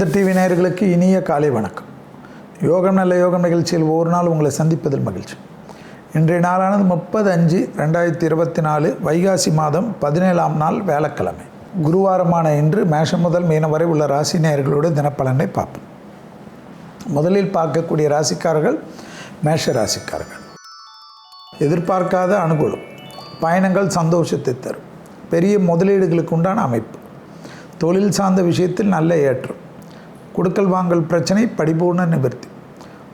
ஆனந்த TV நேயர்களுக்கு இனிய காலை வணக்கம். யோகம் நல்ல யோகம் நிகழ்ச்சியில் ஒரு நாள் உங்களை சந்திப்பதில் மகிழ்ச்சி. இன்றைய நாளானது முப்பது அஞ்சு ரெண்டாயிரத்தி இருபத்தி நாலு வைகாசி மாதம் பதினேழாம் நாள் வேலைக்கிழமை குருவாரமான இன்று மேஷம் முதல் மீனம் வரை உள்ள ராசி நேயர்களோட தினப்பலனை பார்ப்போம். முதலில் பார்க்கக்கூடிய ராசிக்காரர்கள் மேஷ ராசிக்காரர்கள். எதிர்பார்க்காத அனுகூலம் பயணங்கள் சந்தோஷத்தை தரும் பெரிய முதலீடுகளுக்கு உண்டான அமைப்பு தொழில் சார்ந்த விஷயத்தில் நல்ல ஏற்றம் கொடுக்கல் வாங்கல் பிரச்சனை படிபூர்ண நிவர்த்தி.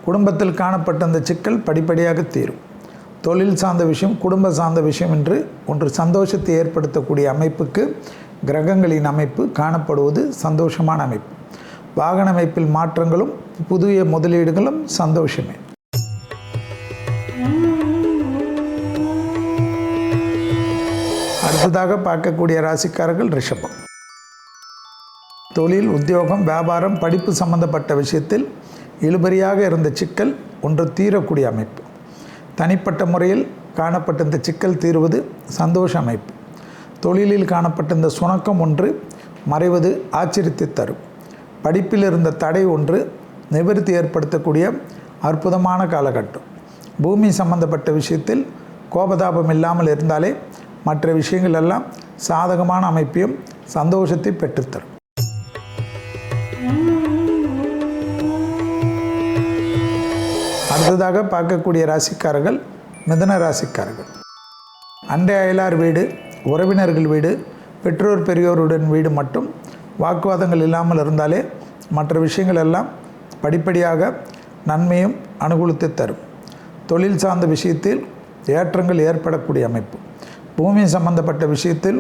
குடும்பத்தில் காணப்பட்ட அந்த சிக்கல் படிப்படியாக தீரும். தொழில் சார்ந்த விஷயம் குடும்ப சார்ந்த விஷயம் என்று ஒன்று சந்தோஷத்தை ஏற்படுத்தக்கூடிய அமைப்புக்கு கிரகங்களின் அமைப்பு காணப்படுவது சந்தோஷமான அமைப்பு. வாகன அமைப்பில் மாற்றங்களும் புதிய முதலீடுகளும் சந்தோஷமே. அடுத்ததாக பார்க்கக்கூடிய ராசிக்காரர்கள் ரிஷபம். தொழில் உத்தியோகம் வியாபாரம் படிப்பு சம்பந்தப்பட்ட விஷயத்தில் இழுபறியாக இருந்த சிக்கல் ஒன்று தீரக்கூடிய அமைப்பு. தனிப்பட்ட முறையில் காணப்பட்ட இந்த சிக்கல் தீர்வது சந்தோஷ அமைப்பு. தொழிலில் காணப்பட்ட இந்த சுணக்கம் ஒன்று மறைவது ஆச்சரியத்தை தரும். படிப்பில் இருந்த தடை ஒன்று நிவர்த்தி ஏற்படுத்தக்கூடிய அற்புதமான காலகட்டம். பூமி சம்பந்தப்பட்ட விஷயத்தில் கோபதாபம் இல்லாமல் இருந்தாலே மற்ற விஷயங்கள் எல்லாம் சாதகமான அமைப்பையும் சந்தோஷத்தை பெற்றுத்தரும். அடுத்ததாக பார்க்கக்கூடிய ராசிக்காரர்கள் மிதன ராசிக்காரர்கள். அண்டை அயலார் வீடு உறவினர்கள் வீடு பெற்றோர் பெரியோருடன் வீடு மட்டும். வாக்குவாதங்கள் இல்லாமல் இருந்தாலே மற்ற விஷயங்கள் எல்லாம் படிப்படியாக நன்மையும் அனுகூலத்தை தரும். தொழில் சார்ந்த விஷயத்தில் ஏற்றங்கள் ஏற்படக்கூடிய அமைப்பு. பூமி சம்பந்தப்பட்ட விஷயத்தில்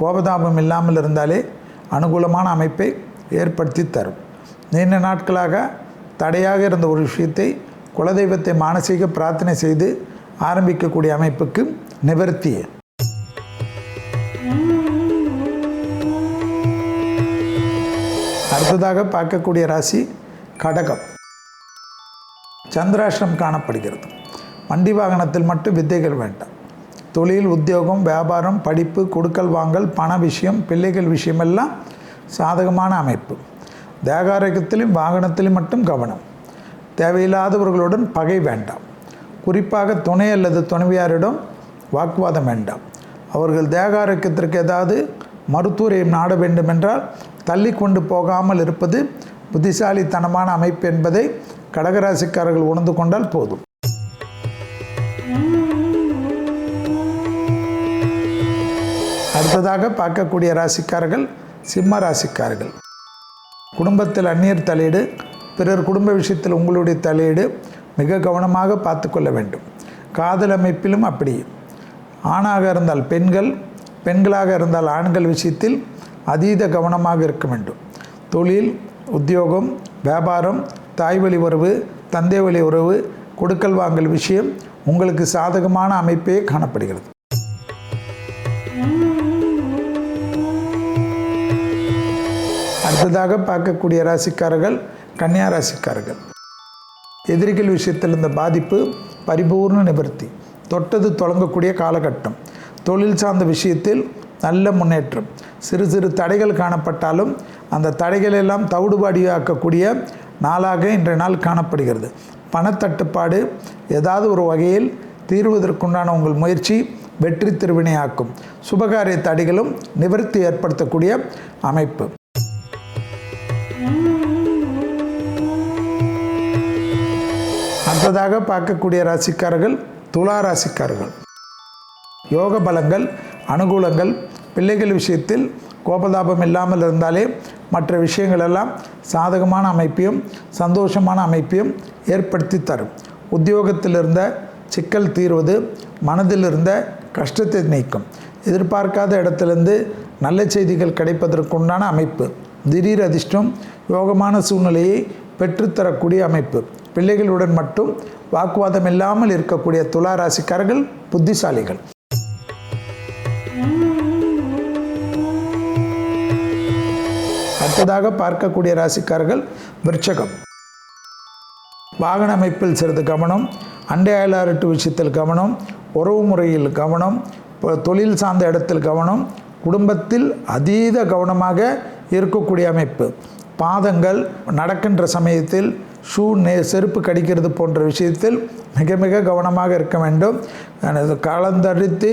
கோபதாபம் இல்லாமல் இருந்தாலே அனுகூலமான அமைப்பை ஏற்படுத்தி தரும். நீண்ட நாட்களாக தடையாக இருந்த ஒரு விஷயத்தை குலதெய்வத்தை மானசீக பிரார்த்தனை செய்து ஆரம்பிக்கக்கூடிய அமைப்புக்கு நிவர்த்திய. அடுத்ததாக பார்க்கக்கூடிய ராசி கடகம். சந்திராஷ்டிரம் காணப்படுகிறது. வண்டி வாகனத்தில் மட்டும் வித்தைகள் வேண்டாம். தொழில் உத்தியோகம் வியாபாரம் படிப்பு கொடுக்கல் வாங்கல் பண விஷயம் பிள்ளைகள் விஷயமெல்லாம் சாதகமான அமைப்பு. தேகாரோக்கியத்திலும் வாகனத்திலும் மட்டும் கவனம். தேவையில்லாதவர்களுடன் பகை வேண்டாம். குறிப்பாக துணை அல்லது துணைவியாரிடம் வாக்குவாதம் வேண்டாம். அவர்கள் தேகாரோக்கியத்திற்கு ஏதாவது மருத்துவரை நாட வேண்டுமென்றால் தள்ளி கொண்டு போகாமல் இருப்பது புத்திசாலித்தனமான அமைப்பு என்பதை கடகராசிக்காரர்கள் உணர்ந்து கொண்டால் போதும். அடுத்ததாக பார்க்கக்கூடிய ராசிக்காரர்கள் சிம்ம ராசிக்காரர்கள். குடும்பத்தில் அந்நியர் தலையீடு பிறர் குடும்ப விஷயத்தில் உங்களுடைய தலையீடு மிக கவனமாக பார்த்து கொள்ள வேண்டும். காதல் அமைப்பிலும் அப்படி. ஆணாக இருந்தால் பெண்கள் பெண்களாக இருந்தால் ஆண்கள் விஷயத்தில் அதீத கவனமாக இருக்க வேண்டும். தொழில் உத்தியோகம் வியாபாரம் தாய் வழி உறவு தந்தை வழி உறவு கொடுக்கல் வாங்கல் விஷயம் உங்களுக்கு சாதகமான அமைப்பே காணப்படுகிறது. அடுத்ததாக பார்க்கக்கூடிய ராசிக்காரர்கள் கன்னியா ராசிக்காரர்கள். எதிரிகள் விஷயத்தில் இந்த பாதிப்பு பரிபூர்ண நிவர்த்தி. தொட்டது தொடங்கக்கூடிய காலகட்டம். தொழில் சார்ந்த விஷயத்தில் நல்ல முன்னேற்றம். சிறு சிறு தடைகள் காணப்பட்டாலும் அந்த தடைகள் எல்லாம் தவிடுபாடியாக்கக்கூடிய நாளாக இன்றைய நாள் காணப்படுகிறது. பணத்தட்டுப்பாடு ஏதாவது ஒரு வகையில் தீர்வதற்குண்டான உங்கள் முயற்சி வெற்றி திருவினையாக்கும். சுபகாரிய தடைகளும் நிவர்த்தி ஏற்படுத்தக்கூடிய அமைப்பு. அடுத்ததாக பார்க்கக்கூடிய ராசிக்காரர்கள் துலா ராசிக்காரர்கள். யோக பலங்கள் அனுகூலங்கள் பிள்ளைகள் விஷயத்தில் கோபதாபம் இல்லாமல் இருந்தாலே மற்ற விஷயங்கள் எல்லாம் சாதகமான அமைப்பையும் சந்தோஷமான அமைப்பையும் ஏற்படுத்தி தரும். உத்தியோகத்தில் இருந்த சிக்கல் தீர்வது மனதில் இருந்த கஷ்டத்தை நீக்கும். எதிர்பார்க்காத இடத்திலிருந்து நல்ல செய்திகள் கிடைப்பதற்குண்டான அமைப்பு. திடீர் அதிர்ஷ்டம் யோகமான சூழ்நிலையை பெற்றுத்தரக்கூடிய அமைப்பு. பிள்ளைகளுடன் மட்டும் வாக்குவாதம் இல்லாமல் இருக்கக்கூடிய துலா ராசிக்காரர்கள் புத்திசாலிகள். அடுத்ததாக பார்க்கக்கூடிய ராசிக்காரர்கள் விருட்சகம் வாகன அமைப்பில் சிறிது கவனம் அண்டை அயலாரட்டு விஷயத்தில் கவனம் உறவு முறையில் கவனம் தொழில் சார்ந்த இடத்தில் கவனம் குடும்பத்தில் அதீத கவனமாக இருக்கக்கூடிய அமைப்பு. பாதங்கள் நடக்கின்ற சமயத்தில் ஷூ நே செருப்பு கடிக்கிறது போன்ற விஷயத்தில் மிக மிக கவனமாக இருக்க வேண்டும். கலந்தடித்து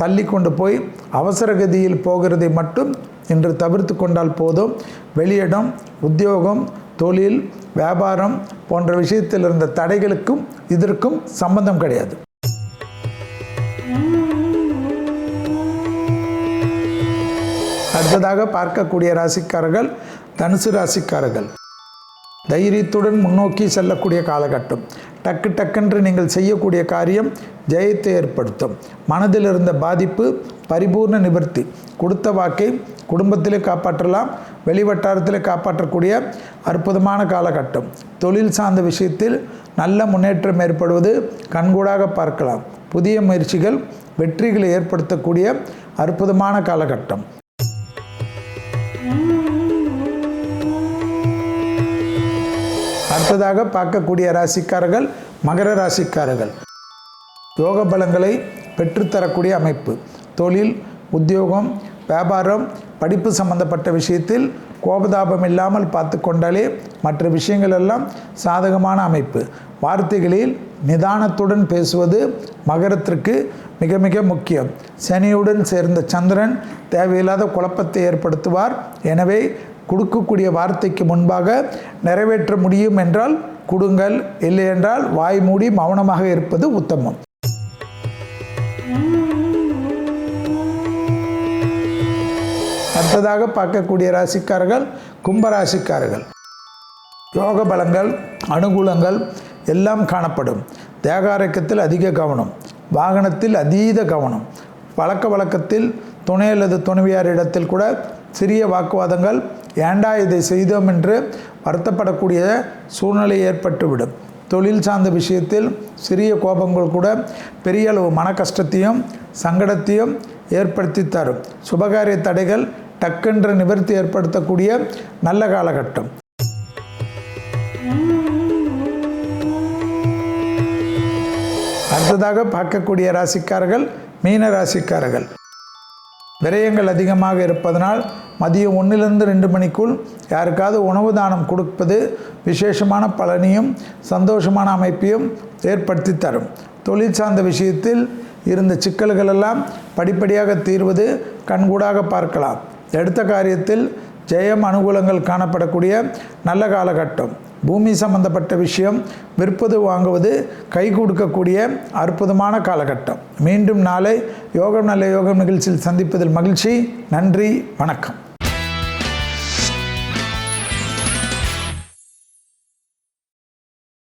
தள்ளி கொண்டு போய் அவசரகதியில் போகிறதை மட்டும் இன்று தவிர்த்து கொண்டால் போதும். வெளியிடம் உத்தியோகம் தொழில் வியாபாரம் போன்ற விஷயத்தில் இருந்த தடைகளுக்கும் இதற்கும் சம்பந்தம் கிடையாது. அடுத்ததாக பார்க்கக்கூடிய ராசிக்காரர்கள் தனுசு ராசிக்காரர்கள். தைரியத்துடன் முன்னோக்கி செல்லக்கூடிய காலகட்டம். டக்கு டக்கென்று நீங்கள் செய்யக்கூடிய காரியம் ஜெயத்தை ஏற்படுத்தும். மனதில் இருந்த பாதிப்பு பரிபூர்ண நிவர்த்தி. கொடுத்த வாக்கை குடும்பத்திலே காப்பாற்றலாம். வெளிவட்டாரத்தில் காப்பாற்றக்கூடிய அற்புதமான காலகட்டம். தொழில் சார்ந்த விஷயத்தில் நல்ல முன்னேற்றம் ஏற்படுவது கண்கூடாக பார்க்கலாம். புதிய முயற்சிகள் வெற்றிகளை ஏற்படுத்தக்கூடிய அற்புதமான காலகட்டம். அடுத்ததாக பார்க்கக்கூடிய ராசிக்காரர்கள் மகர ராசிக்காரர்கள். யோக பலங்களை பெற்றுத்தரக்கூடிய அமைப்பு. தொழில் உத்தியோகம் வியாபாரம் படிப்பு சம்பந்தப்பட்ட விஷயத்தில் கோபதாபம் இல்லாமல் பார்த்து கொண்டாலே மற்ற விஷயங்கள் எல்லாம் சாதகமான அமைப்பு. வார்த்தைகளில் நிதானத்துடன் பேசுவது மகரத்திற்கு மிக மிக முக்கியம். சனியுடன் சேர்ந்த சந்திரன் தேவையில்லாத குழப்பத்தை ஏற்படுத்துவார். எனவே கொடுக்கக்கூடிய வார்த்தைக்கு முன்பாக நிறைவேற்ற முடியும் என்றால் கொடுங்கள். இல்லை என்றால் வாய் மூடி மௌனமாக இருப்பது உத்தமம். அடுத்ததாக பார்க்கக்கூடிய ராசிக்காரர்கள் கும்பராசிக்காரர்கள். யோக பலங்கள் அனுகூலங்கள் எல்லாம் காணப்படும். தேகாரக்கத்தில் அதிக கவனம் வாகனத்தில் அதீத கவனம் பழக்க வழக்கத்தில் துணை அல்லது துணைவியார் இடத்தில் கூட சிறிய வாக்குவாதங்கள் ஏண்டா இதை செய்தோம் என்று வருத்தப்படக்கூடிய சூழ்நிலை ஏற்பட்டுவிடும். தொழில் சார்ந்த விஷயத்தில் சிறிய கோபங்கள் கூட பெரிய அளவு மன கஷ்டத்தையும் சங்கடத்தையும் ஏற்படுத்தி தரும். சுபகாரிய தடைகள் டக்கென்று நிவர்த்தி ஏற்படுத்தக்கூடிய நல்ல காலகட்டம். அடுத்ததாக பார்க்கக்கூடிய ராசிக்காரர்கள் மீன ராசிக்காரர்கள். விரயங்கள் அதிகமாக இருப்பதனால் மதியம் ஒன்றிலிருந்து ரெண்டு மணிக்குள் யாருக்காவது உணவு தானம் கொடுப்பது விசேஷமான பலனையும் சந்தோஷமான அமைப்பையும் ஏற்படுத்தி தரும். தொழில் சார்ந்த விஷயத்தில் இருந்த சிக்கல்களெல்லாம் படிப்படியாக தீர்வது கண்கூடாக பார்க்கலாம். எடுத்த காரியத்தில் ஜெயம் அனுகூலங்கள் காணப்படக்கூடிய நல்ல காலகட்டம். பூமி சம்பந்தப்பட்ட விஷயம் விற்பது வாங்குவது கை கொடுக்கக்கூடிய அற்புதமான காலகட்டம். மீண்டும் நாளை யோகம் நல்ல யோகம் நிகழ்ச்சியில் சந்திப்பதில் மகிழ்ச்சி. நன்றி வணக்கம்.